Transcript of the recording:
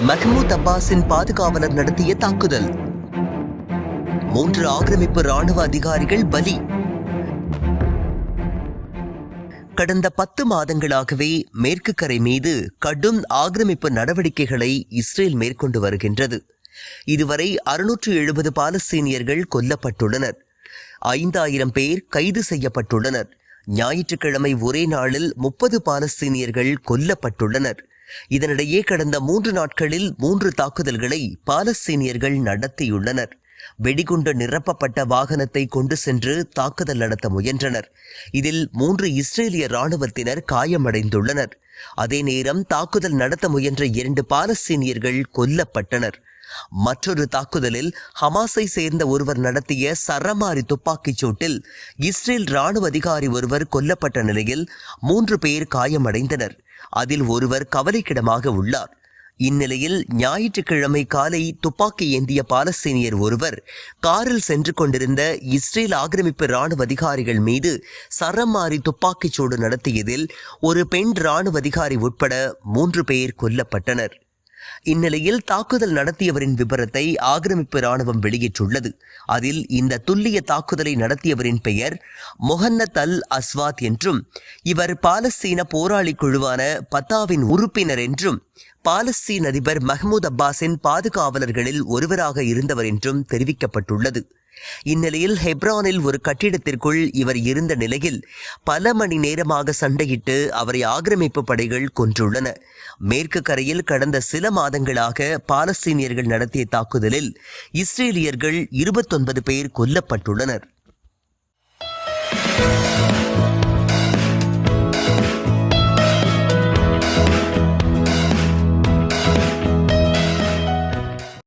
Mahmoud அப்பாஸின் பாதுகாவலர் நடத்திய தாக்குதல். மூன்று ஆக்கிரமிப்பு ராணுவ அதிகாரிகள் பலி. கடந்த பத்து மாதங்களாகவே மேற்கு கரை மீது கடும் ஆக்கிரமிப்பு நடவடிக்கைகளை இஸ்ரேல் மேற்கொண்டு வருகின்றது. இதுவரை அறுநூற்று எழுபது பாலஸ்தீனியர்கள் கொல்லப்பட்டுள்ளனர். ஐந்தாயிரம் பேர் கைது செய்யப்பட்டுள்ளனர். ஞாயிற்றுக்கிழமை ஒரே நாளில் முப்பது பாலஸ்தீனியர்கள் கொல்லப்பட்டுள்ளனர். இதனிடையே கடந்த மூன்று நாட்களில் மூன்று தாக்குதல்களை பாலஸ்தீனியர்கள் நடத்தியுள்ளனர். வெடிகுண்டு நிரப்பப்பட்ட வாகனத்தை கொண்டு சென்று தாக்குதல் நடத்த முயன்றனர். இதில் மூன்று இஸ்ரேலிய ராணுவத்தினர் காயமடைந்துள்ளனர். அதே நேரம் தாக்குதல் நடத்த முயன்ற இரண்டு பாலஸ்தீனியர்கள் கொல்லப்பட்டனர். மற்றொரு தாக்குதலில் ஹமாஸை சேர்ந்த ஒருவர் நடத்திய சரமாரி துப்பாக்கிச் சூட்டில் இஸ்ரேல் ராணுவ அதிகாரி ஒருவர் கொல்லப்பட்ட நிலையில் மூன்று பேர் காயமடைந்தனர். அதில் ஒருவர் கவலைக்கிடமாக உள்ளார். இந்நிலையில் ஞாயிற்றுக்கிழமை காலை துப்பாக்கி ஏந்திய பாலஸ்தீனியர் ஒருவர் காரில் சென்று கொண்டிருந்த இஸ்ரேல் ஆக்கிரமிப்பு ராணுவ அதிகாரிகள் மீது சரமாரி துப்பாக்கிச் சூடு நடத்தியதில் ஒரு பெண் ராணுவ அதிகாரி உட்பட மூன்று பேர் கொல்லப்பட்டனர். இந்நிலையில் தாக்குதல் நடத்தியவரின் விபரத்தை ஆக்கிரமிப்பு ராணுவம் வெளியிட்டுள்ளது. அதில் இந்த துல்லிய தாக்குதலை நடத்தியவரின் பெயர் மொஹன்னத் அல் அஸ்வாத் என்றும் இவர் பாலஸ்தீன போராளி குழுவான பத்தாவின் உறுப்பினர் என்றும் பாலஸ்தீன் அதிபர் மஹ்மூத் அப்பாஸின் பாதுகாவலர்களில் ஒருவராக இருந்தவர் என்றும் தெரிவிக்கப்பட்டுள்ளது. இந்நிலையில் ஹெப்ரானில் ஒரு கட்டிடத்திற்குள் இவர் இருந்த நிலையில் பல மணி நேரமாக சண்டையிட்டு அவரை ஆக்கிரமிப்பு படைகள் கொன்றுள்ளன. மேற்கு கரையில் கடந்த சில மாதங்களாக பாலஸ்தீனியர்கள் நடத்திய தாக்குதலில் இஸ்ரேலியர்கள் இருபத்தொன்பது பேர் கொல்லப்பட்டுள்ளனர்.